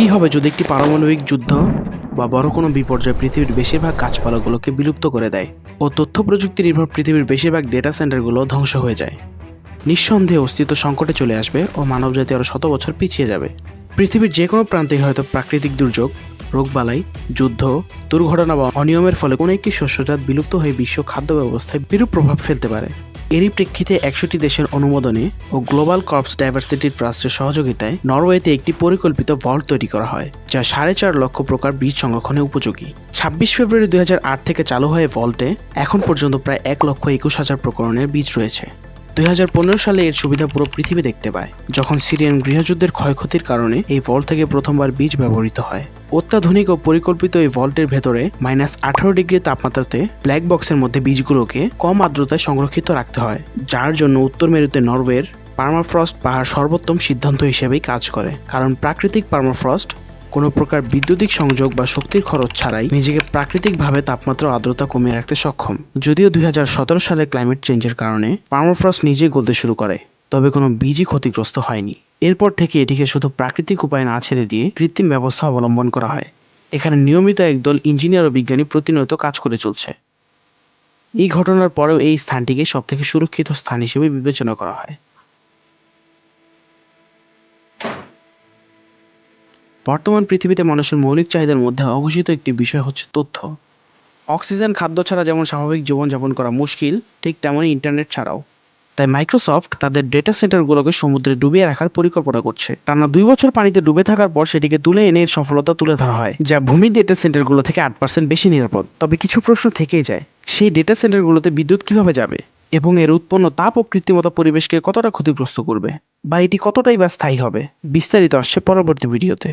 কি হবে যদি একটি পারমাণবিক যুদ্ধ বা বড় কোনো বিপর্যয় পৃথিবীর বেশিরভাগ গাছপালাগুলোকে বিলুপ্ত করে দেয় ও তথ্য প্রযুক্তি নির্ভর পৃথিবীর বেশিরভাগ ডেটা সেন্টারগুলো ধ্বংস হয়ে যায়। নিঃসন্দেহে অস্তিত্ব সংকটে চলে আসবে ও মানবজাতি আরও শত বছর পিছিয়ে যাবে। পৃথিবীর যে কোনো প্রান্তেই হয়তো প্রাকৃতিক দুর্যোগ, রোগবালাই, যুদ্ধ, দুর্ঘটনা বা অনিয়মের ফলে কোনো একটি শস্যজাত বিলুপ্ত হয়ে বিশ্ব খাদ্য ব্যবস্থায় বিরূপ প্রভাব ফেলতে পারে। এরই প্রেক্ষিতে একশোটি দেশের অনুমোদনে ও গ্লোবাল কর্পস ডাইভার্সিটি ট্রাস্টের সহযোগিতায় নরওয়েতে একটি পরিকল্পিত ভল্ট তৈরি করা হয়, যা সাড়ে চার লক্ষ প্রকার বীজ সংরক্ষণে উপযোগী। ছাব্বিশ ফেব্রুয়ারি দু হাজার আট থেকে চালু হয়ে ভল্টে এখন পর্যন্ত প্রায় এক লক্ষ একুশ হাজার প্রকরণের বীজ রয়েছে। দুই হাজার পনেরো সালে এর সুবিধা পুরো পৃথিবী দেখতে পায়, যখন সিরিয়ান গৃহযুদ্ধের ক্ষয়ক্ষতির কারণে এই ভল্ট থেকে প্রথমবার বীজ ব্যবহৃত হয়। অত্যাধুনিক ও পরিকল্পিত এই ভল্টের ভেতরে মাইনাস আঠারো ডিগ্রি তাপমাত্রাতে ব্ল্যাক বক্সের মধ্যে বীজগুলোকে কম আর্দ্রতায় সংরক্ষিত রাখতে হয়, যার জন্য উত্তর মেরুতে নরওয়ের পার্মাফ্রস্ট পাহাড় সর্বোত্তম সিদ্ধান্ত হিসেবেই কাজ করে। কারণ প্রাকৃতিক পার্মাফ্রস্ট কোনো প্রকার বিদ্যুতিক সংযোগ বা শক্তির খরচ ছাড়াই নিজেকে প্রাকৃতিকভাবে তাপমাত্রা আর্দ্রতা কমিয়ে রাখতে সক্ষম। যদিও দুই হাজার সতেরো সালে ক্লাইমেট চেঞ্জের কারণে পার্মাফ্রস্ট নিজেই গলতে শুরু করে, তবে কোনো বীজই ক্ষতিগ্রস্ত হয়নি। এরপর থেকে এটিকে শুধু প্রাকৃতিক উপায় না ছেড়ে দিয়ে কৃত্রিম ব্যবস্থা অবলম্বন করা হয়। এখানে নিয়মিত একদল ইঞ্জিনিয়ার ও বিজ্ঞানী প্রতিনিয়ত কাজ করে চলছে। এই ঘটনার পরেও এই স্থানটিকে সবথেকে সুরক্ষিত স্থান হিসেবে বিবেচনা করা হয়। বর্তমান পৃথিবীতে মানুষের মৌলিক চাহিদার মধ্যে অঘোষিত একটি বিষয় হচ্ছে তথ্য। অক্সিজেন, খাদ্য ছাড়া যেমন স্বাভাবিক জীবনযাপন করা মুশকিল, ঠিক তেমনই ইন্টারনেট ছাড়াও। তাই মাইক্রোসফট তাদের ডেটা সেন্টারগুলোকে সমুদ্রে ডুবিয়ে রাখার পরিকল্পনা করছে। টানা দুই বছর পানিতে ডুবে থাকার পর সেটিকে তুলে এনে সফলতা তুলে ধরা হয়। যা ভূমির ডেটা সেন্টারগুলো থেকে আট পার্সেন্ট বেশি নিরাপদ। তবে কিছু প্রশ্ন থেকেই যায়, সেই ডেটা সেন্টারগুলোতে বিদ্যুৎ কীভাবে যাবে? এবং এর উৎপন্ন তাপ ও কৃত্রিমতা পরিবেশকে কতটা ক্ষতিগ্রস্ত করবে? বা এটি কতটাই বা স্থায়ী হবে? বিস্তারিত আসছে পরবর্তী ভিডিওতে।